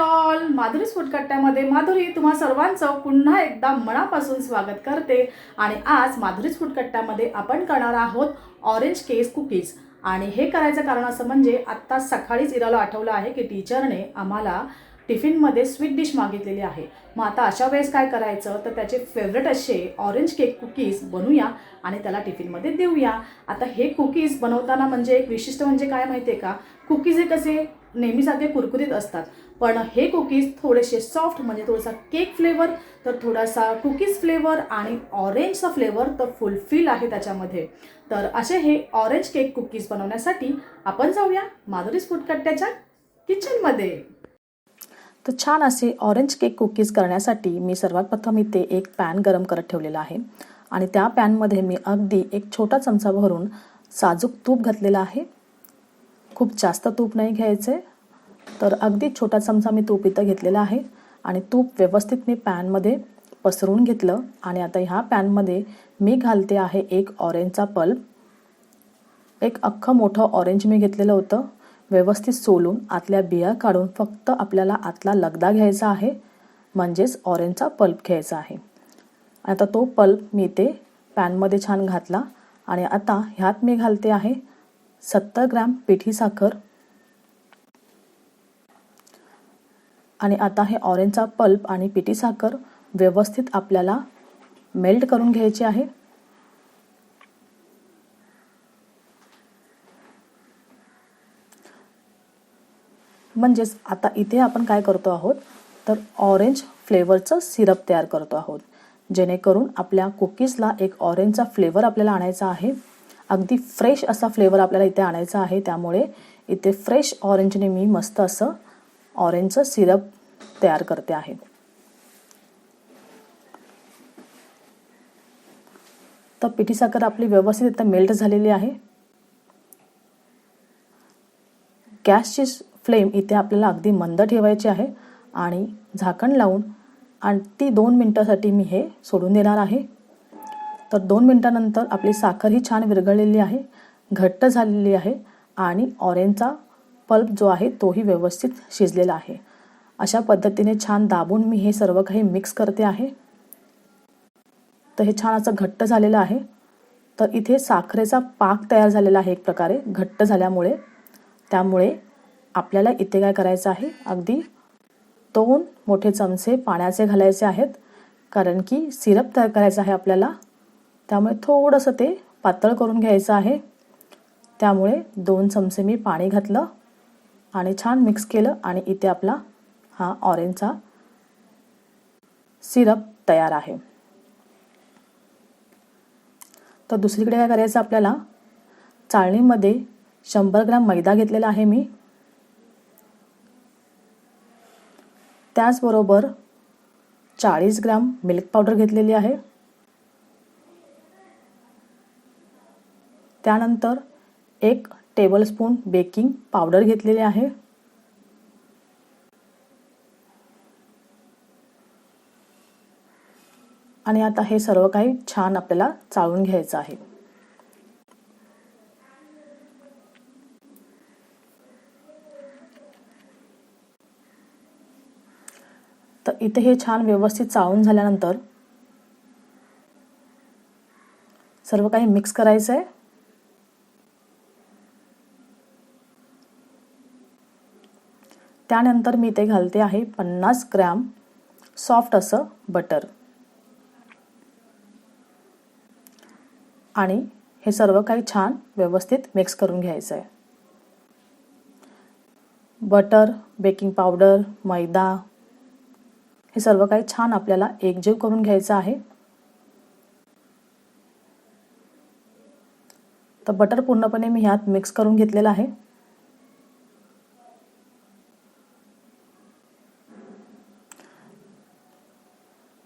All Madhuri फुटकट्ट्यामध्ये Madhuri तुम्हा सर्वांचं पुन्हा एकदा मनापासून स्वागत करते. आणि आज माधुरीच फुटकट्ट्यामध्ये आपण करणार आहोत ऑरेंज केस कुकीज आणि हे करायचं कारण असं म्हणजे आत्ता सकाळीच इराला आठवलं आहे की टीचरने आम्हाला टिफिनमध्ये स्वीट डिश मागितलेली आहे. मग आता अशा वेळेस काय करायचं? तर त्याचे फेवरेट असे ऑरेंज केक कुकीज बनवूया आणि त्याला टिफिनमध्ये देऊया. आता हे कुकीज बनवताना म्हणजे एक विशिष्ट म्हणजे काय माहिती आहे का? कुकीज हे कसे नेहमीसारखे कुरकुरीत असतात. पण हे कुकीज थोडेसे सॉफ्ट म्हणजे थोडासा केक फ्लेवर तर थोडासा कुकीज फ्लेवर आणि ऑरेंजचा फ्लेवर तर फुलफिल आहे त्याच्यामध्ये. तर असे हे ऑरेंज केक कुकीज बनवण्यासाठी आपण जाऊया माधुरी फुटकट्ट्याच्या किचनमध्ये तर छान असे ऑरेंज केक कुकीज करण्यासाठी मी सर्वात प्रथम इथे एक पॅन गरम करत ठेवलेला आहे. आणि त्या पॅनमध्ये मी अगदी एक छोटा चमचा भरून साजूक तूप घातलेला आहे. खूप जास्त तूप नाही घ्यायचे. तर अगदी छोटा चमचा मी तूप इथं घेतलेला आहे. आणि तूप व्यवस्थित मी पॅनमध्ये पसरून घेतलं. आणि आता ह्या पॅनमध्ये मी घालते आहे एक ऑरेंजचा पल्प. एक अख्खं मोठं ऑरेंज मी घेतलेलं होतं. व्यवस्थित सोलून आतल्या बिया काढून फक्त आपल्याला आतला लगदा घ्यायचा आहे. म्हणजेच ऑरेंजचा पल्प घ्यायचा आहे. आता तो पल्प मी ते पॅनमध्ये छान घातला. आणि आता ह्यात मी घालते आहे सत्तर ग्रॅम पिठी साखर. आणि आता हे ऑरेंजचा पल्प आणि पिठी साखर व्यवस्थित आपल्याला मेल्ट करून घ्यायची आहे. म्हणजेच आता इथे आपण काय करतो आहोत? तर ऑरेंज फ्लेवरचं सिरप तयार करतो आहोत. जेणेकरून आपल्या कुकीजला एक ऑरेंजचा फ्लेवर आपल्याला आणायचा आहे. अगदी फ्रेश असा फ्लेवर आपल्याला इथे आणायचा आहे. त्यामुळे इथे फ्रेश ऑरेंजने मी मस्त असं ऑरेंजचं सिरप तयार करते आहे. तर पिठी साखर आपली व्यवस्थित इथं मेल्ट झालेली आहे. गॅसची फ्लेम इथे आपल्याला अगदी मंद ठेवायची आहे आणि झाकण लावून आणि ती दोन मिनटासाठी मी हे सोडून देणार आहे. तर दोन मिनटानंतर आपली साखर ही छान विरघळलेली आहे घट्ट झालेली आहे आणि ऑरेंजचा पल्प जो आहे तोही व्यवस्थित शिजलेला आहे. अशा पद्धतीने छान दाबून मी हे सर्व काही मिक्स करते आहे. तर हे छान असं घट्ट झालेलं आहे. तर इथे साखरेचा पाक तयार झालेला आहे एक प्रकारे घट्ट झाल्यामुळे. त्यामुळे आपल्याला इथे काय करायचं आहे? अगदी दोन मोठे चमचे पाण्याचे घालायचे आहेत कारण की सिरप तयार करायचं आहे आपल्याला. त्यामुळे थोडंसं ते पातळ करून घ्यायचं आहे. त्यामुळे दोन चमचे मी पाणी घातलं. आणि छान मिक्स केलं आणि इथे आपला हा ऑरेंजचा सिरप तयार आहे. तर दुसरीकडे काय करायचं आपल्याला? चाळणीमध्ये शंभर ग्रॅम मैदा घेतलेला आहे मी. त्याचबरोबर चाळीस ग्रॅम मिल्क पावडर घेतलेली आहे. त्यानंतर एक टेबलस्पून बेकिंग पावडर घेतलेली आहे. आणि आता हे सर्व काही छान आपल्याला चाळून घ्यायचं आहे. तर इथे हे छान व्यवस्थित चाळून झाल्यानंतर सर्व काही मिक्स करायचं आहे त्यानंतर मी ते घालते आहे पन्नास ग्रॅम सॉफ्ट असं बटर. आणि हे सर्व काही छान व्यवस्थित मिक्स करून घ्यायचं आहे. बटर बेकिंग पावडर मैदा हे सर्व काही छान आपल्याला एकजीव करून घ्यायचं आहे. तर बटर पूर्णपणे मी ह्यात मिक्स करून घेतलेलं आहे.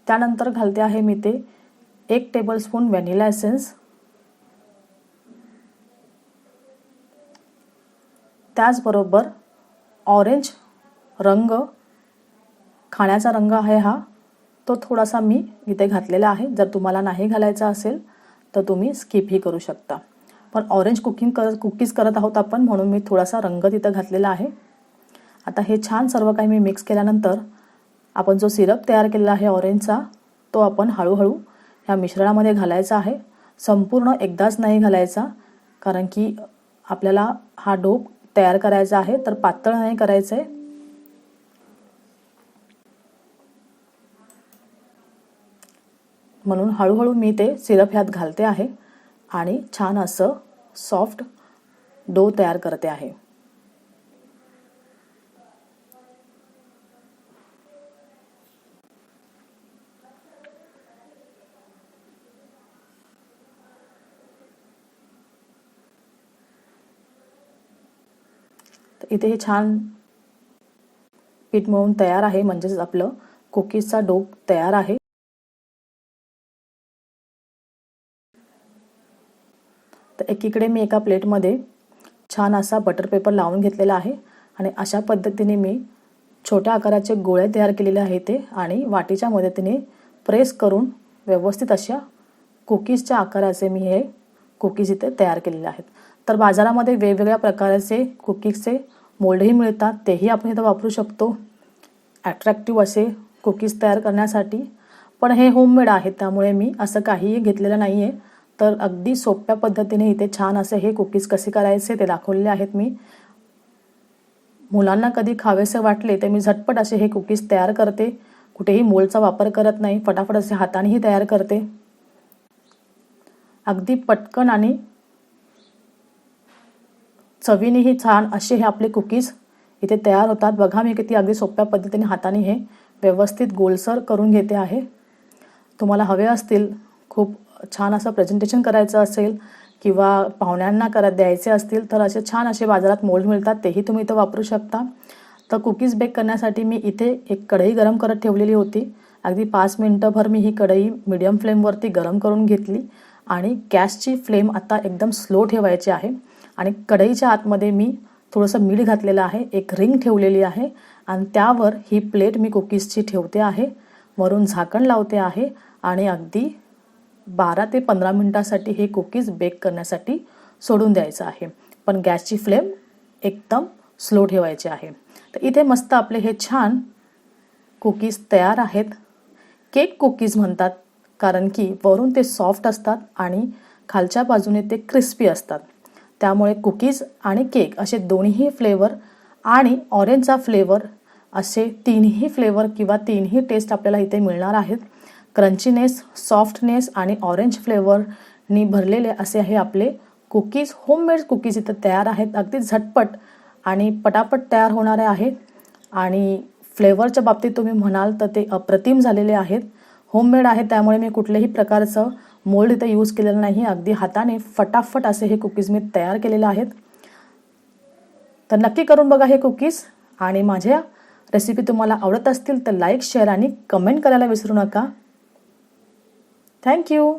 त्यानंतर घालते आहे मी ते एक टेबलस्पून व्हॅनिला एसेन्स त्याचबरोबर ऑरेंज रंग खाण्याचा रंग आहे हा तो थोडासा मी इथे घातलेला आहे. जर तुम्हाला नाही घालायचा असेल तर तुम्ही स्किपही करू शकता. पण ऑरेंज कुकिंग कर कुकीज करत आहोत आपण म्हणून मी थोडासा रंग तिथं घातलेला आहे. आता हे छान सर्व काही मी मिक्स केल्यानंतर आपण जो सिरप तयार केलेला आहे ऑरेंजचा तो आपण हळूहळू ह्या मिश्रणामध्ये घालायचा आहे. संपूर्ण एकदाच नाही घालायचा कारण की आपल्याला हा डोप तयार करायचा आहे तर पातळ नाही करायचं. आहे म्हणून हळूहळू मी ते सिरप ह्यात घालते आहे आणि छान असं सॉफ्ट डो तयार करते आहे. इथे हे छान पीठ मळून तयार आहे म्हणजेच आपलं कुकीजचा डोप तयार आहे. तर एकीकडे मी एका प्लेटमध्ये छान असा बटर पेपर लावून घेतलेला आहे आणि अशा पद्धतीने मी छोट्या आकाराचे गोळे तयार केलेले आहे ते आणि वाटीच्या मदतीने प्रेस करून व्यवस्थित अशा कुकीजच्या आकाराचे मी हे कुकीज इथे तयार केलेले आहेत. तर बाजारामध्ये वेगवेगळ्या प्रकारचे कुकीजचे मोल्डही मिळतात तेही आपण इथं वापरू शकतो. ॲट्रॅक्टिव्ह असे कुकीज तयार करण्यासाठी. पण हे होममेड आहेत त्यामुळे मी असं काहीही घेतलेलं नाही आहे तर अगदी सोप्या पद्धतीने इथे छान असे हे कुकीज कसे करायचे ते दाखवलेले आहेत मी. मुलांना कधी खावेसे वाटले तर मी झटपट असे हे कुकीज तयार करते. कुठेही मोलचा वापर करत नाही फटाफट असे हातानेही तयार करते. अगदी पटकन आणि चवीनेही छान असे हे आपले कुकीज इथे तयार होतात. बघा मी किती अगदी सोप्या पद्धतीने हाताने हे व्यवस्थित गोलसर करून घेते आहे. तुम्हाला हवे असतील खूप छान असं प्रेझेंटेशन करायचं असेल किंवा पाहुण्यांना करा द्यायचे असतील तर असे छान असे बाजारात मोल्ड मिळतात. तेही तुम्ही इथं वापरू शकता. तर कुकीज बेक करण्यासाठी मी इथे एक कढई गरम करत ठेवलेली होती. अगदी पाच मिनटंभर मी ही कढई मिडियम फ्लेमवरती गरम करून घेतली. आणि गॅसची फ्लेम आता एकदम स्लो ठेवायची आहे. आणि कढईच्या आतमध्ये मी थोडंसं मीठ घातलेलं आहे एक रिंग ठेवलेली आहे आणि त्यावर ही प्लेट मी कुकीजची ठेवते आहे. वरून झाकण लावते आहे आणि अगदी बारा ते पंधरा मिनटासाठी हे कुकीज बेक करण्यासाठी सोडून द्यायचं आहे. पण गॅसची फ्लेम एकदम स्लो ठेवायची आहे. तर इथे मस्त आपले हे छान कुकीज तयार आहेत. केक कुकीज म्हणतात कारण की वरून ते सॉफ्ट असतात आणि खालच्या बाजूने ते क्रिस्पी असतात. त्यामुळे कुकीज आणि केक असे दोन्ही फ्लेवर आणि ऑरेंजचा फ्लेवर असे तीनही फ्लेवर किंवा तीनही टेस्ट आपल्याला इथे मिळणार आहेत. क्रंचीनेस सॉफ्टनेस आणि ऑरेंज फ्लेवरनी भरलेले असे हे आपले कुकीज होममेड कुकीज इथं तयार आहेत. अगदी झटपट आणि पटापट तयार होणारे आहेत. आणि फ्लेवरच्या बाबतीत तुम्ही म्हणाल तर ते अप्रतिम झालेले आहेत. होममेड आहे त्यामुळे मी कुठल्याही प्रकारचं मोल्ड इथं यूज केलेलं नाही. अगदी हाताने फटाफट असे हे कुकीज मी तयार केलेले आहेत. तर नक्की करून बघा हे कुकीज आणि माझ्या रेसिपी तुम्हाला आवडत असतील तर लाईक शेअर आणि कमेंट करायला विसरू नका. थँक्यू